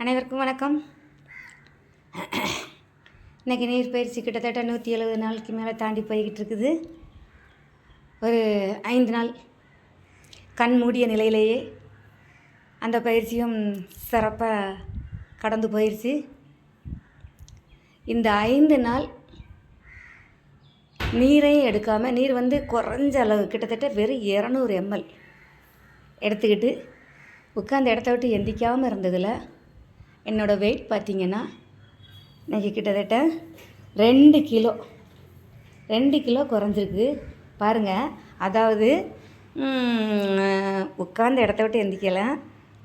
அனைவருக்கும் வணக்கம். இன்றைக்கி நீர் பயிற்சி கிட்டத்தட்ட நூற்றி எழுபது நாளுக்கு மேலே தாண்டி போய்கிட்டு இருக்குது. ஒரு ஐந்து நாள் கண் மூடிய நிலையிலேயே அந்த பயிற்சியும் சிறப்பாக கடந்து போயிடுச்சு இந்த ஐந்து நாள் நீரையும் எடுக்காமல் நீர் வந்து குறைஞ்ச அளவு கிட்டத்தட்ட வெறும் இரநூறு எம்எல் எடுத்துக்கிட்டு உட்காந்த இடத்த விட்டு எந்திக்காமல் இருந்ததில் என்னோடய வெயிட் பார்த்திங்கன்னா இன்றைக்கி கிட்டத்தட்ட ரெண்டு கிலோ. ரெண்டு கிலோ குறைஞ்சிருக்கு. பாருங்கள் அதாவது உட்கார்ந்த இடத்த விட்டு எந்திக்கலாம்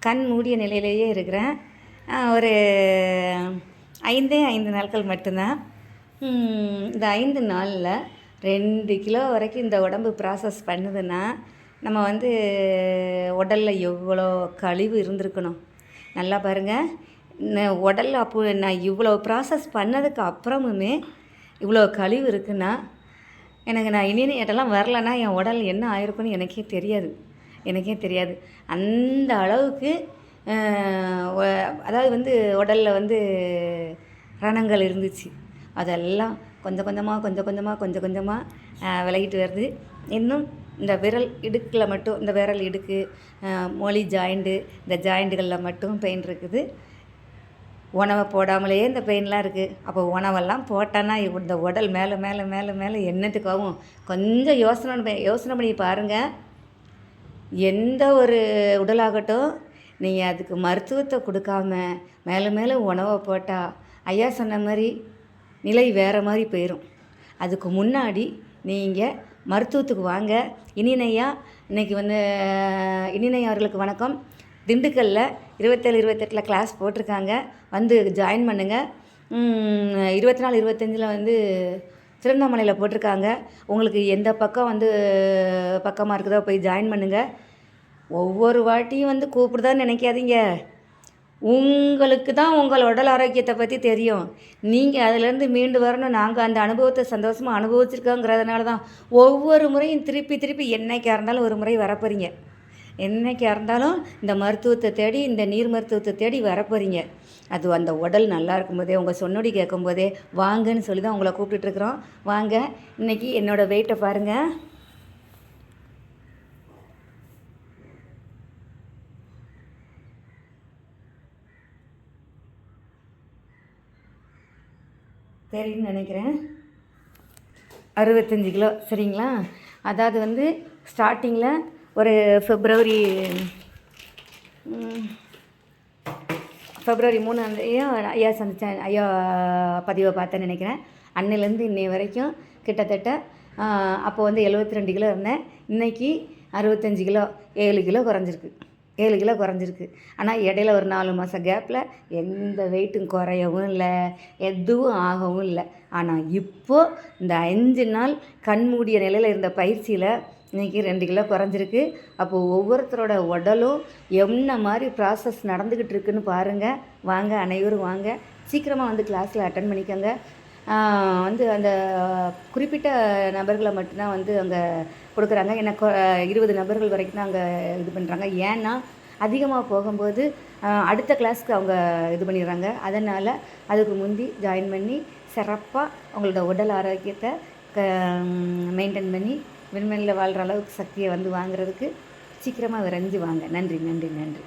கண் மூடிய நிலையிலேயே இருக்கிறேன். ஒரு ஐந்தே ஐந்து நாட்கள் மட்டும்தான். இந்த ஐந்து நாளில் ரெண்டு கிலோ வரைக்கும் இந்த உடம்பு ப்ராசஸ் பண்ணுதுன்னா நம்ம வந்து உடலில் எவ்வளோ கழிவு இருந்திருக்கணும். நல்லா பாருங்கள் ந- அப்போ நான் இவ்வளோ ப்ராசஸ் பண்ணதுக்கு அப்புறமுமே இவ்வளோ கழிவு இருக்குன்னா எனக்கு நான் இனியட்டெல்லாம் வரலன்னா என் உடல் என்ன ஆயிருக்குன்னு எனக்கே தெரியாது. எனக்கே தெரியாது. அந்த அளவுக்கு அதாவது வந்து உடலில் வந்து ரணங்கள் இருந்துச்சு. அதெல்லாம் கொஞ்சம் கொஞ்சமாக கொஞ்சம் கொஞ்சமாக கொஞ்சம் கொஞ்சமாக விலகிட்டு வருது. இன்னும் இந்த விரல் இடுக்கில் மட்டும் இந்த விரல் இடுக்கு மொழி ஜாயிண்ட்டு இந்த ஜாயிண்ட்டுகளில் மட்டும் பெயின் இருக்குது. உணவை போடாமலேயே இந்த பெயின்லாம் இருக்குது அப்போ உணவெல்லாம் போட்டேன்னா இந்த உடல் மேலே மேலே மேலே மேலே என்னத்துக்காகும் கொஞ்சம் யோசனை யோசனை பண்ணி பாருங்கள் எந்த ஒரு உடலாகட்டும் நீங்கள் அதுக்கு மருத்துவத்தை கொடுக்காம மேலே மேலே உணவை போட்டால் ஐயா சொன்ன மாதிரி நிலை வேறு மாதிரி போயிடும் அதுக்கு முன்னாடி நீங்கள் மருத்துவத்துக்கு வாங்க. இனினையா இன்னைக்கு வந்து இனினை அவர்களுக்கு வணக்கம். திண்டுக்கல்லில் இருபத்தேழு இருபத்தெட்டில் கிளாஸ் போட்டிருக்காங்க. வந்து ஜாயின் பண்ணுங்கள் இருபத்தி நாலு இருபத்தஞ்சில் வந்து திருவண்ணாமலையில் போட்டிருக்காங்க. உங்களுக்கு எந்த பக்கம் வந்து பக்கமாக இருக்குதோ போய் ஜாயின் பண்ணுங்கள் ஒவ்வொரு வாட்டியும் வந்து கூப்பிடுதான்னு நினைக்காதீங்க. உங்களுக்கு தான் உங்கள் உடல் ஆரோக்கியத்தை பற்றி தெரியும். நீங்கள் அதிலேருந்து மீண்டு வரணும். நாங்கள் அந்த அனுபவத்தை சந்தோஷமாக அனுபவிச்சிருக்கோங்கிறதுனால தான் ஒவ்வொரு முறையும் திருப்பி திருப்பி என்னைக்காக இருந்தாலும் ஒரு முறை வரப்போறீங்க. என்னைக்கா இருந்தாலும் இந்த மருத்துவத்தை தேடி இந்த நீர் மருத்துவத்தை தேடி வரப்போறீங்க. அது அந்த உடல் நல்லா இருக்கும்போதே உங்கள் சொன்னோடி கேட்கும்போதே வாங்கன்னு சொல்லி தான் உங்களை கூப்பிட்டுட்ருக்குறோம். வாங்க இன்னைக்கு என்னோடய வெயிட்டை பாருங்கள் தெரியும்னு நினைக்கிறேன். அறுபத்தஞ்சு கிலோ சரிங்களா? அதாவது வந்து ஸ்டார்டிங்கில் ஒரு ஃபெப்ரவரி ஃபெப்ரவரி மூணு ஐயா ஐயா சந்தித்தேன் ஐயா பதிவை பார்த்தேன்னு நினைக்கிறேன். அன்னையிலேருந்து இன்னை வரைக்கும் கிட்டத்தட்ட அப்போ வந்து எழுபத்தி ரெண்டு கிலோ இருந்தேன். இன்றைக்கி அறுபத்தஞ்சு கிலோ ஏழு கிலோ குறைஞ்சிருக்கு. ஏழு கிலோ குறைஞ்சிருக்கு. ஆனால் இடையில ஒரு நாலு மாதம் கேப்பில் எந்த வெயிட்டும் குறையவும் இல்லை எதுவும் ஆகவும் இல்லை. ஆனால் இப்போது இந்த அஞ்சு நாள் கண் மூடிய நிலையில் இருந்த பயிற்சியில் இன்றைக்கி ரெண்டு கிலோ குறைஞ்சிருக்கு. அப்போது ஒவ்வொருத்தரோட உடலும் என்ன மாதிரி ப்ராசஸ் நடந்துக்கிட்டு இருக்குன்னு பாருங்கள் வாங்க அனைவரும் வாங்க. சீக்கிரமாக வந்து கிளாஸில் அட்டன் பண்ணிக்கோங்க. வந்து அந்த குறிப்பிட்ட நபர்களை மட்டும்தான் வந்து அங்கே கொடுக்குறாங்க. எனக்கு இருபது நபர்கள் வரைக்கும் தான் அங்கே இது பண்ணுறாங்க ஏன்னா அதிகமாக போகும்போது அடுத்த கிளாஸ்க்கு அவங்க இது பண்ணிடுறாங்க. அதனால் அதுக்கு முந்தி ஜாயின் பண்ணி சிறப்பாக அவங்களோட உடல் ஆரோக்கியத்தை மெயின்டைன் பண்ணி விண்வெளியில் வாழ்கிற அளவுக்கு சக்தியை வந்து வாங்குறதுக்கு சீக்கிரமாக விரைஞ்சு வாங்க. நன்றி நன்றி நன்றி.